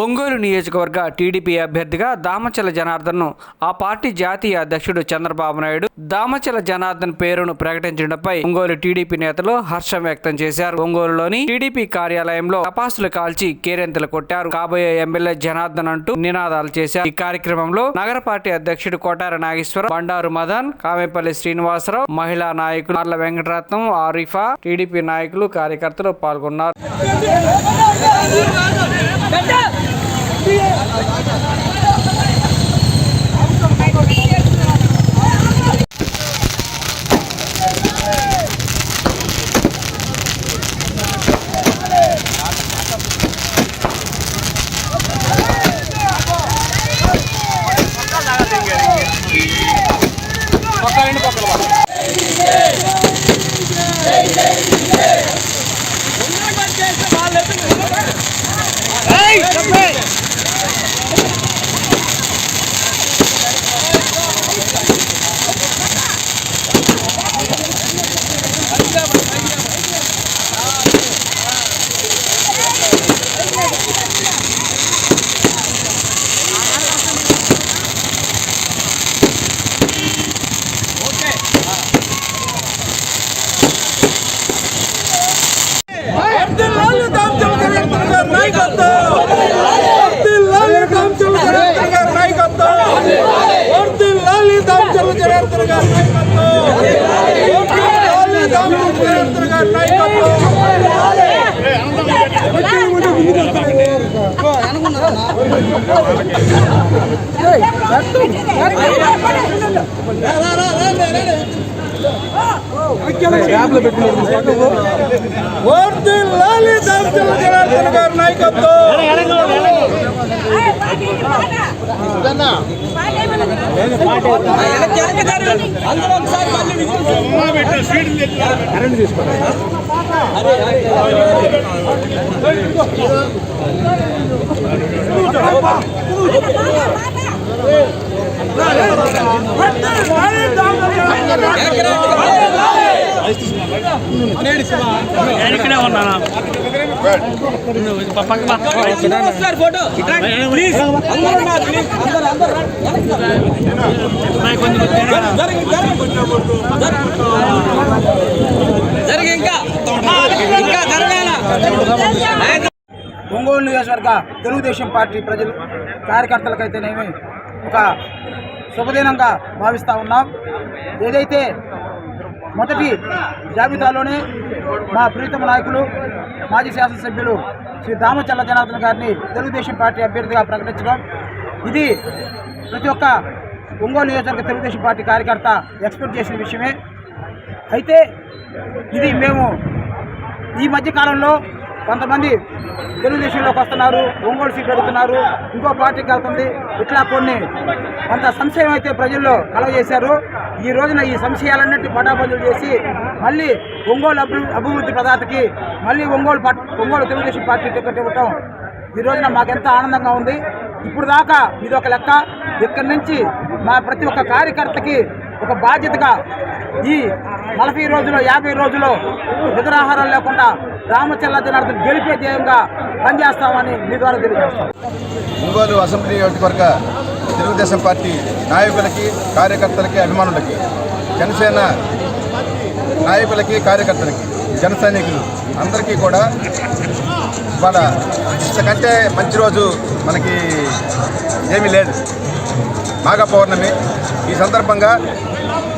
ఒంగోలు నియోజకవర్గ టీడీపీ అభ్యర్థిగా దామచల జనార్దన్ను ఆ పార్టీ జాతీయ అధ్యక్షుడు చంద్రబాబు నాయుడు దామచల జనార్దన్ పేరును ప్రకటించడంపై ఒంగోలు టీడీపీ నేతలు హర్షం వ్యక్తం చేశారు. ఒంగోలులోని టీడీపీ కార్యాలయంలో టపాసులు కాల్చి కేరెంతలు కొట్టారు. కాబోయే ఎమ్మెల్యే జనార్దన్ అంటూ నినాదాలు చేశారు. ఈ కార్యక్రమంలో నగర పార్టీ అధ్యక్షుడు కోటార నాగేశ్వరం బండారు మదన్ కామేపల్లి శ్రీనివాసరావు మహిళా నాయకులు నార్ల వెంకటరత్నం ఆరిఫా టీడీపీ నాయకులు కార్యకర్తలు పాల్గొన్నారు. ਹੈ దామచల జనార్దన్ గారి నాయకత్వం కరెంట్ తీసుకోండి ఇక్కడ ఉన్నాను వర్ధిల్లాలి ఒంగోలు నియోజకవర్గ తెలుగుదేశం పార్టీ ప్రజలు కార్యకర్తలకైతేనేమి ఒక శుభదినంగా భావిస్తూ ఉన్నాం. ఏదైతే మొదటి జాబితాలోనే మా ప్రీతమ నాయకులు మాజీ శాసనసభ్యులు శ్రీ దామచల్ల జనార్దన్ గారిని తెలుగుదేశం పార్టీ అభ్యర్థిగా ప్రకటించడం. ఇది ప్రతి ఒక్క ఒంగోలు నియోజకవర్గ తెలుగుదేశం పార్టీ కార్యకర్త ఎక్స్పెక్ట్ చేసిన విషయమే. అయితే ఇది మేము ఈ మధ్యకాలంలో కొంతమంది తెలుగుదేశంలోకి వస్తున్నారు ఒంగోలు సీట్ అడుగుతున్నారు ఇంకో పార్టీకి వెళ్తుంది. ఇట్లా కొన్ని కొంత సంశయం అయితే ప్రజల్లో కలగజేశారు. ఈ రోజున ఈ సంశయాలన్నింటి పటాబదులు చేసి మళ్ళీ ఒంగోలు అభివృద్ధి ప్రదాతకి మళ్ళీ Ongole party Ongole Telugu Desam party ticket ఇవ్వటం ఈ రోజున మాకెంత ఆనందంగా ఉంది. ఇప్పుడు దాకా ఇది ఒక లెక్క. ఇక్కడి నుంచి మా ప్రతి ఒక్క కార్యకర్తకి ఒక బాధ్యతగా ఈ నలభై రోజులు యాభై రోజులు నిద్రాహారం లేకుండా రామచల్ల జనార్దన్ గెలిపే ధ్యేయంగా పనిచేస్తామని మీ ద్వారా తెలియజేస్తాం. ఒంగోలు అసెంబ్లీ నియోజకవర్గ తెలుగుదేశం పార్టీ నాయకులకి కార్యకర్తలకి అభిమానులకి జనసేన నాయకులకి కార్యకర్తలకి జన సైనికులు అందరికీ కూడా వాళ్ళ ఇంతకంటే మంచి రోజు మనకి ఏమీ లేదు. మాఘ పౌర్ణమి. ఈ సందర్భంగా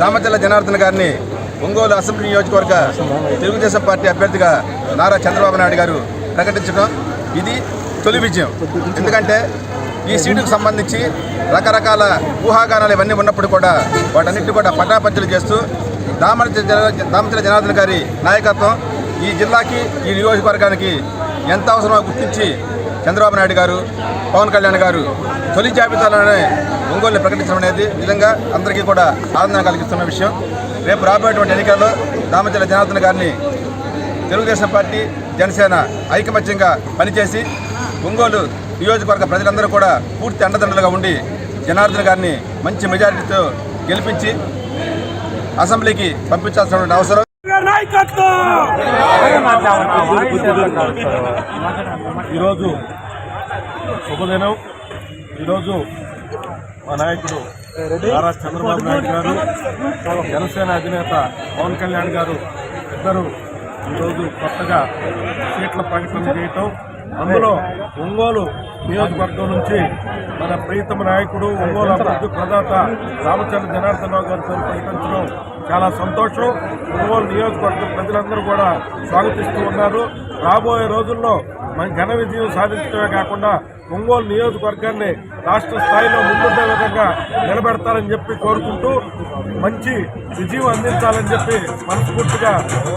రామచల్ల జనార్దన్ గారిని ఒంగోలు అసెంబ్లీ నియోజకవర్గ తెలుగుదేశం పార్టీ అభ్యర్థిగా నారా చంద్రబాబు నాయుడు గారు ప్రకటించడం ఇది తొలి విజయం. ఎందుకంటే ఈ సీటుకు సంబంధించి రకరకాల ఊహాగానాలు ఇవన్నీ ఉన్నప్పుడు కూడా వాటన్నిటి కూడా పటాపంచలు చేస్తూ దామర దామచల జనార్దన్ గారి నాయకత్వం ఈ జిల్లాకి ఈ నియోజకవర్గానికి ఎంత అవసరమో గుర్తించి చంద్రబాబు నాయుడు గారు పవన్ కళ్యాణ్ గారు తొలి జాబితాలోనే ఒంగోలు ప్రకటించడం అనేది నిజంగా అందరికీ కూడా ఆనందం కలిగిస్తున్న విషయం. రేపు రాబోయేటువంటి ఎన్నికల్లో దామచల జనార్దన్ గారిని తెలుగుదేశం పార్టీ జనసేన ఐకమత్యంగా పనిచేసి ఒంగోలు నియోజకవర్గ ప్రజలందరూ కూడా పూర్తి అండదండలుగా ఉండి జనార్దన్ గారిని మంచి మెజారిటీతో గెలిపించి అసెంబ్లీకి పంపించాల్సిన అవసరం ఈరోజు శుభదినం. ఈరోజు మా నాయకుడు నారా చంద్రబాబు నాయుడు గారు జనసేన అధినేత పవన్ కళ్యాణ్ గారు ఇద్దరు ఈరోజు కొత్తగా సీట్ల ప్రకటన చేయటం. అందులో ఒంగోలు నియోజకవర్గం నుంచి మన ప్రీతమ నాయకుడు ఒంగోలు అభివృద్ధి ప్రదాత రామచంద్ర జనార్దనరావు గారి పేరు ప్రకటించడం చాలా సంతోషం. ఒంగోలు నియోజకవర్గం ప్రజలందరూ కూడా స్వాగతిస్తూ ఉన్నారు. రాబోయే రోజుల్లో మన ఘన విజయం సాధించడమే కాకుండా ఒంగోలు నియోజకవర్గాన్ని రాష్ట్ర స్థాయిలో ముందుండే విధంగా నిలబెడతారని చెప్పి కోరుకుంటూ మంచి విజయం అందించాలని చెప్పి మనస్ఫూర్తిగా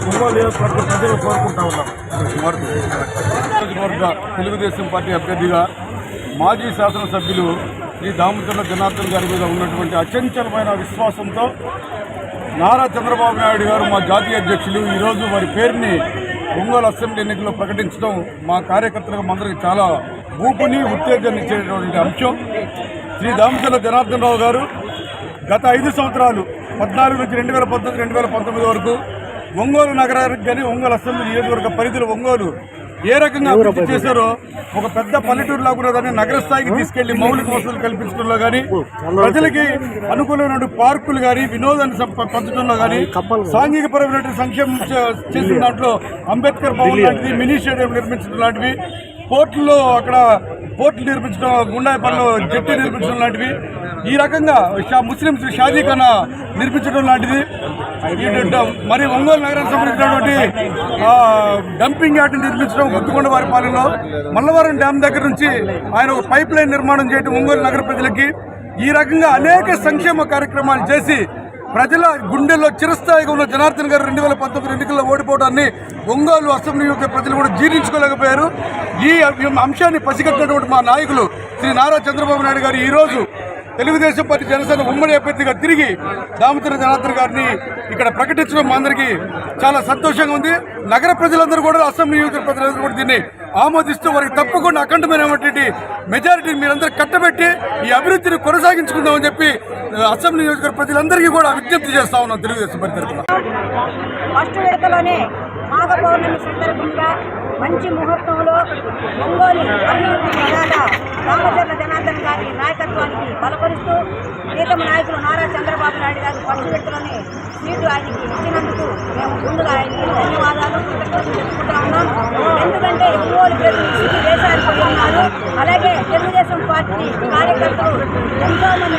ఒంగోలు నియోజకవర్గ ప్రజలు కోరుకుంటా ఉన్నాం. నియోజకవర్గ తెలుగుదేశం పార్టీ అభ్యర్థిగా మాజీ శాసనసభ్యులు శ్రీ దామచంద్ర జనార్దన్ గారి మీద ఉన్నటువంటి అచంచలమైన విశ్వాసంతో నారా చంద్రబాబు నాయుడు గారు మా జాతీయ అధ్యక్షులు. ఈరోజు వారి పేరుని ఒంగోలు అసెంబ్లీ ఎన్నికల్లో ప్రకటించడం మా కార్యకర్తలకు మందరికి చాలా ఊపుని ఉత్తేజాన్ని ఇచ్చేటువంటి అంశం. శ్రీ దామచంద్ర జనార్దన్ రావు గారు గత ఐదు సంవత్సరాలు పద్నాలుగు నుంచి రెండు వేల పంతొమ్మిది రెండు వేల పంతొమ్మిది వరకు ఒంగోలు నగరానికి కానీ ఒంగోలు అసెంబ్లీ నియోజకవర్గ పరిధిలో ఒంగోలు ఏ రకంగా అభివృద్ధి చేశారో ఒక పెద్ద పల్లెటూరులా కూడా దాన్ని నగర స్థాయికి తీసుకెళ్ళి మౌలిక వసతులు కల్పించడంలో కానీ ప్రజలకి అనుకూలమైన పార్కులు కానీ వినోదాన్ని పంచడంలో కానీ సాంఘిక పరమైన సంక్షేమం చేసిన దాంట్లో అంబేద్కర్ భవన్ లాంటిది మినీ స్టేడియం నిర్మించడం లాంటివి పోర్టుల్లో అక్కడ బోట్లు నిర్మించడం గుండాయిపల్లిలో జట్టి నిర్మించడం లాంటివి. ఈ రకంగా షా- ముస్లింస్ షాదీఖాన నిర్మించడం లాంటిది. మరి ఒంగోలు నగరానికి సంబంధించినటువంటి డంపింగ్ యార్డ్ నిర్మించడం గుత్తుకొండ వారి పాలనలో మల్లవరం డ్యామ్ దగ్గర నుంచి ఆయన ఒక పైప్ లైన్ నిర్మాణం చేయడం ఒంగోలు నగర ప్రజలకి. ఈ రకంగా అనేక సంక్షేమ కార్యక్రమాలు చేసి ప్రజల గుండెల్లో చిరస్థాయిగా ఉన్న జనార్దన్ గారు రెండు వేల పంతొమ్మిది ఎన్నికల్లో ఓడిపోవడాన్ని ఒంగోలు అసెంబ్లీ యొక్క ప్రజలు కూడా జీర్ణించుకోలేకపోయారు. ఈ అంశాన్ని పసిగట్టినటువంటి మా నాయకులు శ్రీ నారా చంద్రబాబు నాయుడు గారు ఈరోజు తెలుగుదేశం పార్టీ జనసేన ఉమ్మడి అభ్యర్థిగా తిరిగి దామోదర జనార్దన్ గారిని ఇక్కడ ప్రకటించడం మా అందరికీ చాలా సంతోషంగా ఉంది. నగర ప్రజలందరూ కూడా అసెంబ్లీ నియోజక ప్రజలందరూ కూడా దీన్ని ఆమోదిస్తూ వారికి తప్పకుండా అఖండమైనటువంటి మెజారిటీని మీరందరూ కట్టబెట్టి ఈ అభివృద్ధిని కొనసాగించుకుందామని చెప్పి అసెంబ్లీ నియోజకవర్గ ప్రజలందరికీ కూడా విజ్ఞప్తి చేస్తా ఉన్నాం తెలుగుదేశం పార్టీ తరఫున. ఫస్ట్ విడతలోనే మాఘ పౌర్ణమి సందర్భంగా మంచి ముహూర్తంలో ఒంగోలు అభివృద్ధి ప్రదాత రామచంద్ర జనార్దన్ గారి నాయకత్వానికి బలపరుస్తూ ప్రీతమ నాయకులు నారా చంద్రబాబు నాయుడు గారు ఫస్ట్ విడతలోనే సీటు ఆయనకి ఇచ్చినందుకు మేము ముందుగా ఆయనకి ధన్యవాదాలు. కృతజ్ఞతలు చెప్పుకుంటా ఉన్నాం. ఎందుకంటే ఒంగోలు ప్రజలు దేశానికి ఉన్నారు అలాగే తెలుగుదేశం పార్టీ కార్యకర్తలు ఎంతోమంది